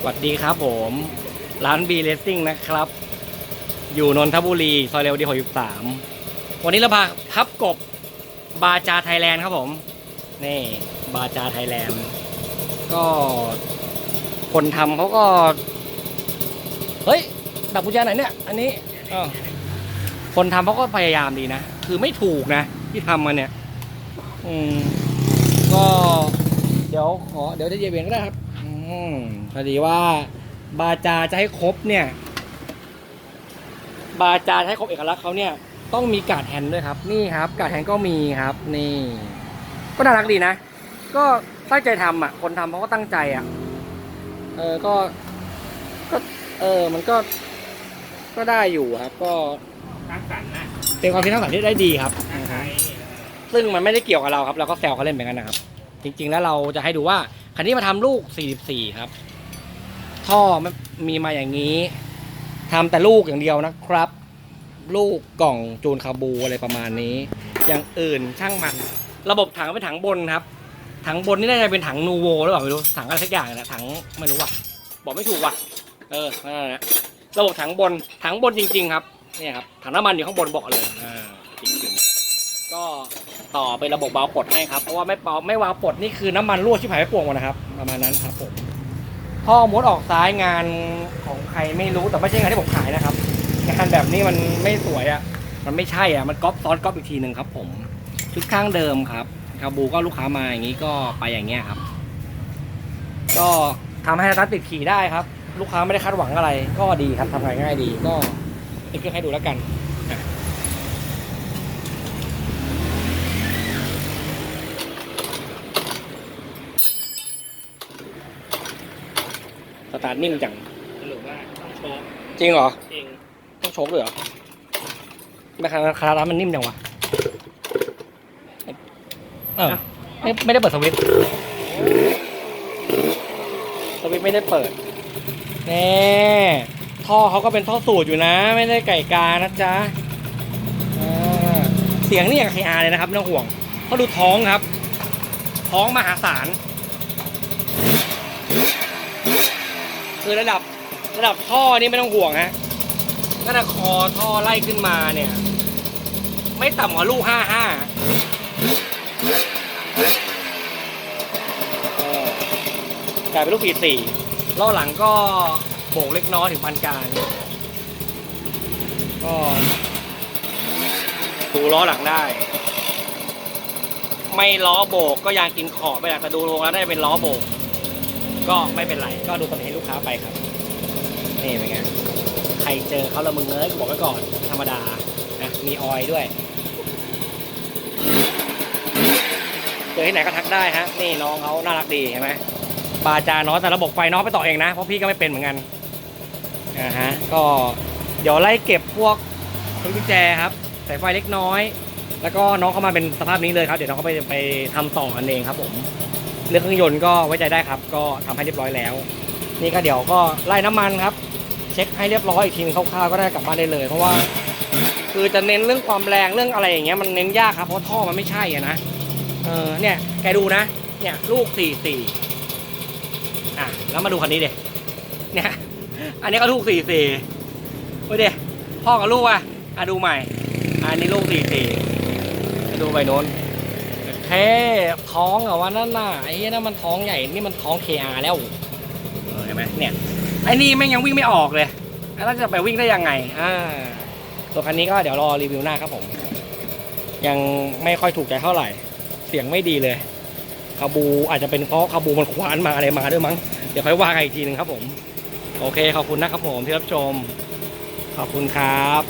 สวัสดีครับผม ร้านบีเลสซิ่งนะครับ อยู่นนทบุรี ซอยเรวดี63วันนี้เราพาพับกบบาจาไทยแลนด์ครับผม นี่บาจาไทยแลนด์ ก็คนทำเขาก็ เฮ้ย ดับกุญแจไหนเนี่ย อันนี้คนทำเขาก็พยายามดีนะ คือไม่ถูกนะ ที่ทำมาเนี่ย อืม ก็ เดี๋ยวขอเดี๋ยวจะเย็บเองก็ได้ครับ มพอดีว่าบาจาจะให้ครบเนี่ย บาจาจะให้ครบเอกลักษณ์เขาเนี่ยต้องมีการ์ดแฮนด์ด้วยครับ นี่ครับการ์ดแฮนด์ก็มีครับ นี่ ก็น่ารักดีนะ ก็ตั้งใจทำอะ คนทำเขาก็ตั้งใจอะ เออก็ ก็ เออ มันก็ ก็ได้อยู่ครับ ก็สร้างสรรค์นะเป็นความคิดสร้างสรรค์ที่ได้ดีครับสร้างสรรค์ซึ่งมันไม่ได้เกี่ยวกับเราครับ เราก็แซวเขาเล่นเหมือนกันนะครับ จริง ๆ แล้วเราจะให้ดูว่าคันนี้มาทำลูก 44 ครับ ท่อมันมีมาอย่างนี้ทำแต่ลูกอย่างเดียวนะครับ ลูกกล่องจูนคาบูอะไรประมาณนี้ อย่างอื่นช่างมัน ระบบถังเป็นถังบนครับ ถังบนนี่น่าจะเป็นถังนูโวหรือเปล่าไม่รู้ถังอะไรสักอย่างนะถังไม่รู้ว่ะบอกไม่ถูกว่ะ เออนั่นแหละระบบถังบนถังบนจริง ๆ ครับเนี่ยครับถังน้ำมันอยู่ข้างบนเบอกเลยอ่าจริงๆ ก็ต่อเป็นระบบวาล์วปลดให้ครับ เพราะว่าไม่เปาไม่วาล์วปลดนี่คือน้ำมันรั่วชิบหายไปป่วงหมดนะครับ ประมาณนั้นครับผมท่อมดออกซ้ายงานของใครไม่รู้แต่ไม่ใช่งานที่ผมขายนะครับงานแบบนี้มันไม่สวยอะ่ะมันไม่ใช่อะมันก๊อปซ้อนก๊อปอีกทีหนึ่งครับ ผม ชุดข้างเดิมครับคาบูก็ลูกค้ามาอย่างนี้ก็ไปอย่างเงี้ยครับ ก็ทำให้ร้านติดขี่ได้ครับ ลูกค้าไม่ได้คาดหวังอะไร ก็ดีครับทำงานง่ายดีก็ติดเครื่องให้ดูแล้วกัน ตาร์ทนิ่มจังหรือว่าต้องโชว์จริงเหรอ เองต้องโชกเลยเหรอไม่คาราคาร้านมันนิ่มจังวะเออไม่ไม่ได้เปิดสวิตช์สวิตช์ไม่ได้เปิดแน่ท่อเขาก็เป็นท่อสูตรอยู่นะ ไม่ได้ไก่กานะจ๊ะอ่าเสียงนี่อย่างไคอาร์เลยนะครับไม่ต้องห่วงเขาดูท้องครับ ท้องมหาศาล คือระดับระดับท่อนี่ไม่ต้องห่วงฮะถ้าจะคอท่อไล่ขึ้นมาเนี่ย ไม่ต่ำกว่าลูกห้าห้ากลายเป็นลูกสี่สี่ล้อหลังก็โบกเล็กน้อยถึงพันกลารก็ดูล้อหลังได้ ไม่ล้อโบกก็ยางกินขอบไปแต่ดูลงแล้วได้เป็นล้อโบก ก็ไม่เป็นไรก็ดูตำหนิให้ลูกค้าไปครับ นี่เป็นไงใครเจอเขาละมึงเอ้ยกูบอกไว้ก่อนธรรมดานะมีออยด้วยเจอที่ไหนก็ทักได้ฮะนี่น้องเขาน่ารักดีเห็นไหมบาจาน้อยแต่ระบบไฟน้องไปต่อเองนะ เพราะพี่ก็ไม่เป็นเหมือนกันอ่าฮะก็เดี๋ยวไล่เก็บพวกพวงกุญแจครับสายไฟเล็กน้อย แล้วก็น้องเข้ามาเป็นสภาพนี้เลยครับ เดี๋ยวน้องเขาไปไปทำต่อกันเองครับผม เรื่องเครื่องยนต์ก็ไว้ใจได้ครับ ก็ทำให้เรียบร้อยแล้ว นี่ก็เดี๋ยวก็ไล่น้ำมันครับ เช็คให้เรียบร้อยอีกทีนึงคร่าวๆก็ได้กลับบ้านได้เลย เพราะว่า คือจะเน้นเรื่องความแรงเรื่องอะไรอย่างเงี้ยมันเน้นยากครับเพราะท่อมันไม่ใช่อะนะเออเนี่ยแกดูนะ เนี่ยลูกสี่สี่อะแล้วมาดูคันนี้เด็เนี่ยอันนี้ก็ลูกสี่สี่เฮ้ยเด็พ่อกับลูกอะอะดูใหม่อันนี้ลูกสี่สี่ดูไปโน้น แค่ท้องอะวันนั้นน่ะไอ้นั่นมันท้องใหญ่นี่มันท้อง KR แล้วเออเห็นไหมเนี่ยไอ้นี่แม่งยังวิ่งไม่ออกเลยแล้วจะไปวิ่งได้ยังไงอ่าตัวคันนี้ก็เดี๋ยวรอรีวิวหน้าครับผม ยังไม่ค่อยถูกใจเท่าไหร่ เสียงไม่ดีเลยคาบูอาจจะเป็นเพราะคาบูมันควานมาอะไรมาด้วยมั้งเดี๋ยวค่อยว่ากันอีกทีหนึ่งครับผม โอเคขอบคุณนะครับผมที่รับชม ขอบคุณครับ